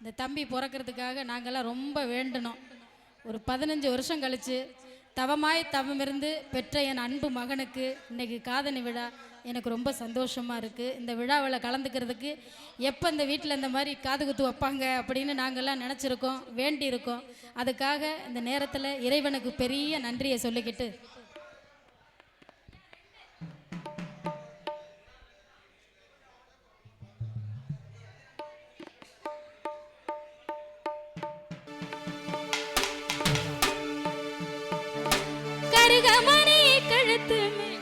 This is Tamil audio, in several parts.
இந்த தம்பி பிறக்கிறதுக்காக நாங்கள்லாம் ரொம்ப வேண்டணும். ஒரு பதினஞ்சு வருஷம் கழிச்சு தவமாய் தவமிருந்து பெற்ற என் அன்பு மகனுக்கு இன்றைக்கி காதணி விழா எனக்கு ரொம்ப சந்தோஷமாக இருக்குது இந்த விழாவில் கலந்துக்கிறதுக்கு எப்போ இந்த வீட்டில் இந்த மாதிரி காது குத்து வைப்பாங்க அப்படின்னு நாங்கள்லாம் நினச்சிருக்கோம் வேண்டியிருக்கோம். அதுக்காக இந்த நேரத்தில் இறைவனுக்கு பெரிய நன்றியை சொல்லிக்கிட்டு கருகமணி கழுத்து மே-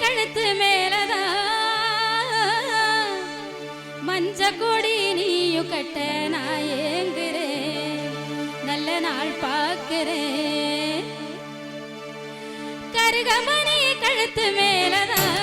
கழுத்து மேலதான் மஞ்ச கொடி நீயும் கட்ட நான் ஏங்குறேன். நல்ல நாள் பார்க்கிறேன். கழுத்து மேலதான்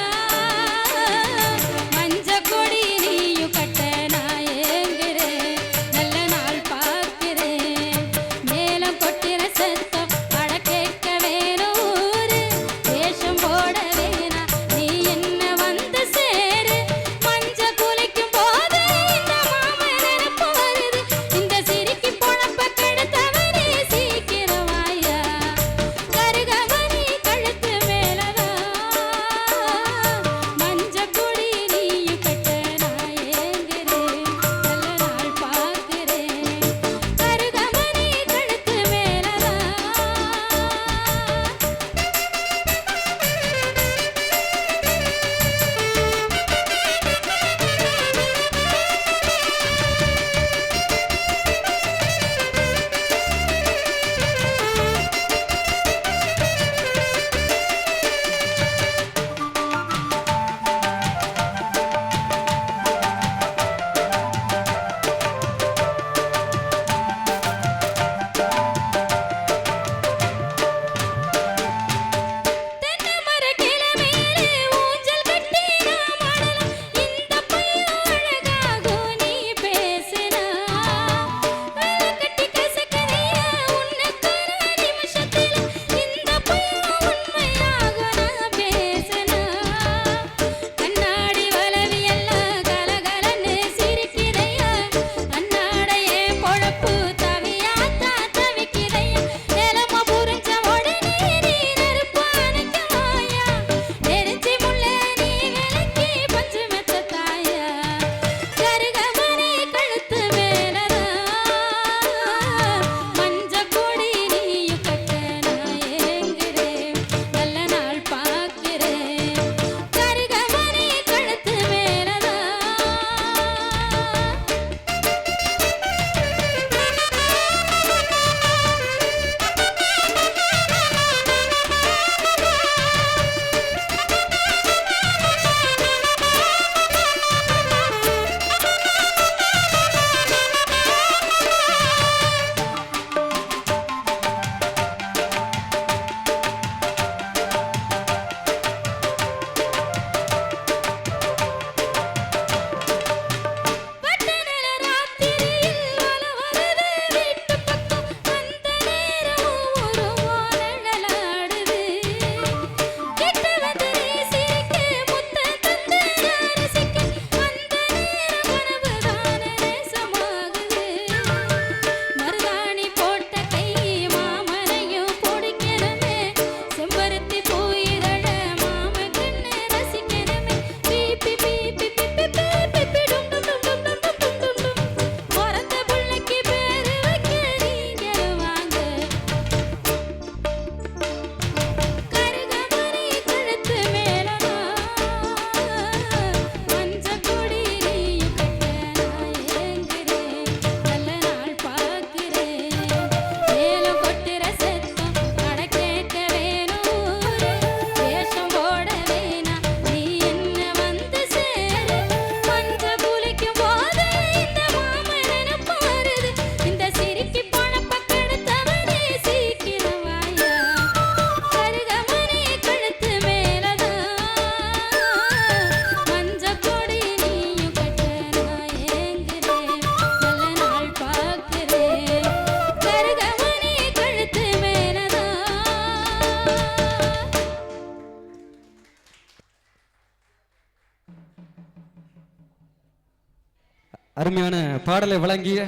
அருமையான பாடலை வழங்கிய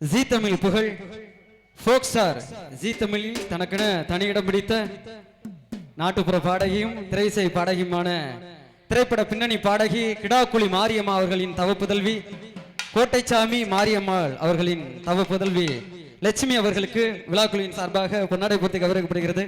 ஜி தமிழ் புகழ் ஃபோக் ஸ்டார் ஜீ தமிழில் தனக்கென தனியிடம் பிடித்த நாட்டுப்புற பாடகியும் திரைசை பாடகியுமான திரைப்பட பின்னணி பாடகி கிடாக்குழி மாரியம்மா அவர்களின் தவப்புதல்வி கோட்டைச்சாமி மாரியம்மாள் அவர்களின் தவப்புதல்வி லட்சுமி அவர்களுக்கு விழாக்குழுவின் சார்பாக பொன்னாடை பூர்த்தி கௌரவிக்கப்படுகிறது